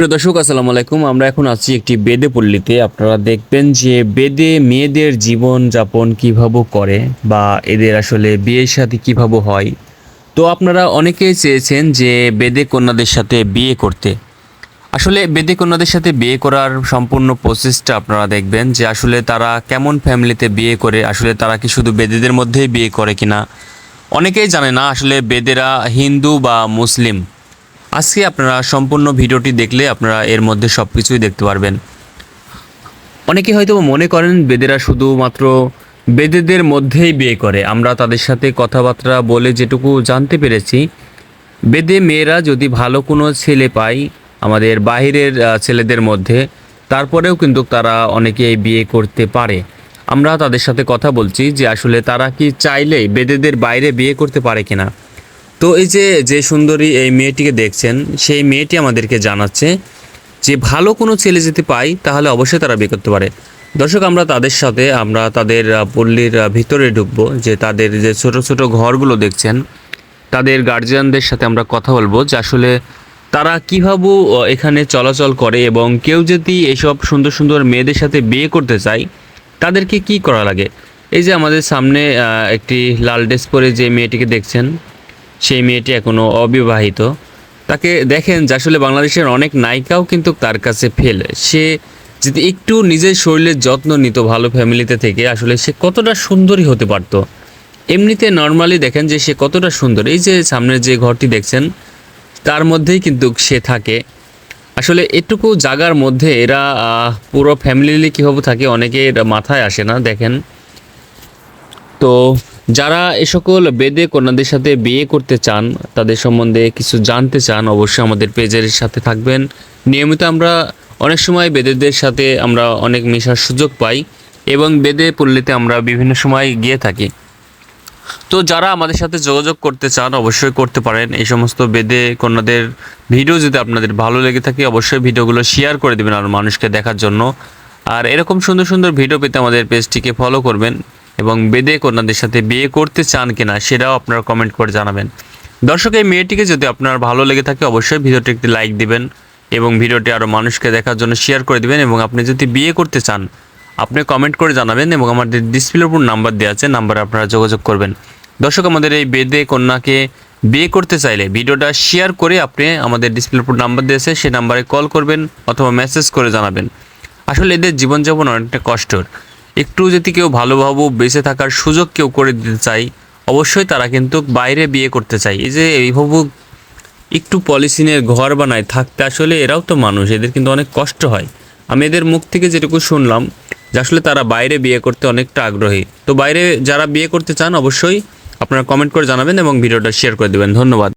প্রিয় দর্শক, আসসালামু আলাইকুম। আমরা এখন আছি একটি বেদে পল্লীতে। আপনারা দেখবেন যে বেদে মেয়েদের জীবন যাপন কীভাবে করে বা এদের আসলে বিয়ের সাথে কীভাবে হয়। তো আপনারা অনেকেই চেয়েছেন যে বেদে কন্যাদের সাথে বিয়ে করতে। আসলে বেদে কন্যাদের সাথে বিয়ে করার সম্পূর্ণ প্রসেসটা আপনারা দেখবেন যে আসলে তারা কেমন ফ্যামিলিতে বিয়ে করে, আসলে তারা কি শুধু বেদেদের মধ্যেই বিয়ে করে কিনা? অনেকেই জানে না আসলে বেদেরা হিন্দু বা মুসলিম। আজকে আপনারা সম্পূর্ণ ভিডিওটি দেখলে আপনারা এর মধ্যে সব কিছুই দেখতে পারবেন। অনেকে হয়তো মনে করেন বেদেরা শুধুমাত্র বেদেদের মধ্যেই বিয়ে করে। আমরা তাদের সাথে কথাবার্তা বলে যেটুকু জানতে পেরেছি। বেদে মেয়েরা যদি ভালো কোনো ছেলে পায় আমাদের বাহিরের ছেলেদের মধ্যে, তারপরেও কিন্তু তারা অনেকেই বিয়ে করতে পারে। আমরা তাদের সাথে কথা বলছি যে আসলে তারা কি চাইলেই বেদেদের বাইরে বিয়ে করতে পারে কিনা। তো এই যে যে সুন্দরী এই মেয়েটিকে দেখছেন, সেই মেয়েটি আমাদেরকে জানাচ্ছে যে, ভালো কোনো ছেলে যদি পাই, তাহলে অবশ্যই তারা বিয়ে করতে পারে। দর্শক, আমরা তাদের সাথে, আমরা তাদের পল্লীর ভিতরে ঢুকবো যে, তাদের যে ছোট ছোট ঘরগুলো দেখছেন, তাদের গার্জিয়ানদের সাথে আমরা কথা বলব যে, আসলে তারা কীভাবে এখানে চলাচল করে এবং কেউ যদি এসব সুন্দর সুন্দর মেয়েদের সাথে বিয়ে করতে চায়, তাদেরকে কি করা লাগে? এই যে আমাদের সামনে একটি লাল ড্রেস পরে যে মেয়েটিকে দেখছেন সেই মেয়েটি এখনও অবিবাহিত। তাকে দেখেন যে আসলে বাংলাদেশের অনেক নায়িকাও কিন্তু তার কাছে ফেল সে যদি একটু নিজের শরীরের যত্ন নিত ভালো ফ্যামিলিতে থেকে, আসলে সে কতটা সুন্দরী হতে পারতো। এমনিতে নর্মালি দেখেন যে সে কতটা সুন্দর। এই যে সামনের যে ঘরটি দেখছেন, তার মধ্যেই কিন্তু সে থাকে। আসলে এটুকু জাগার মধ্যে এরা পুরো ফ্যামিলি কীভাবে থাকে অনেকের মাথায় আসে না, দেখেন। তো যারা এ সকল বেদে কন্যাদের সাথে বিয়ে করতে চান, তাদের সম্বন্ধে কিছু জানতে চান, অবশ্যই আমাদের পেজের সাথে থাকবেন। নিয়মিত আমরা অনেক সময় বেদেদের সাথে আমরা অনেক মেশার সুযোগ পাই এবং বেদে পল্লীতে আমরা বিভিন্ন সময় গিয়ে থাকি। তো যারা আমাদের সাথে যোগাযোগ করতে চান, অবশ্যই করতে পারেন। এই সমস্ত বেদে কন্যাদের ভিডিও যদি আপনাদের ভালো লেগে থাকে, অবশ্যই ভিডিওগুলো শেয়ার করে দেবেন আর মানুষকে দেখার জন্য। আর এরকম সুন্দর সুন্দর ভিডিও পেতে আমাদের পেজটিকে ফলো করবেন। এবং বেদে কন্যাদের সাথে বিয়ে করতে চান কিনা সেটাও আপনারা কমেন্ট করে জানাবেন। দর্শক, এই মেয়েটিকে যদি আপনার ভালো লেগে থাকে, অবশ্যই ভিডিওটি একটি লাইক দিবেন এবং ভিডিওটি আরও মানুষকে দেখার জন্য শেয়ার করে দিবেন এবং আপনি যদি বিয়ে করতে চান, আপনি কমেন্ট করে জানাবেন এবং আমাদের ডিসপ্লের উপর নাম্বার দেওয়া আছে নাম্বারে আপনারা যোগাযোগ করবেন। দর্শক, আমাদের এই বেদে কন্যাকে বিয়ে করতে চাইলে ভিডিওটা শেয়ার করে আপনি আমাদের ডিসপ্লের উপর নাম্বার দিয়েছে সেই নাম্বারে কল করবেন অথবা মেসেজ করে জানাবেন। আসলে এদের জীবনযাপন অনেকটা কষ্টর। একটু যদি কেউ ভালোভাবে বেঁচে থাকার সুযোগ কেউ করে দিতে চাই অবশ্যই তারা কিন্তু বাইরে বিয়ে করতে চায়। এই যে এইভাবে একটু পলিসিনের ঘর বানায় থাকতে আসলে এরাও তো মানুষ, এদের কিন্তু অনেক কষ্ট হয়। আমি এদের মুখ থেকে যেটুকু শুনলাম যে আসলে তারা বাইরে বিয়ে করতে অনেকটা আগ্রহী। তো বাইরে যারা বিয়ে করতে চান, অবশ্যই আপনারা কমেন্ট করে জানাবেন এবং ভিডিওটা শেয়ার করে দেবেন। ধন্যবাদ।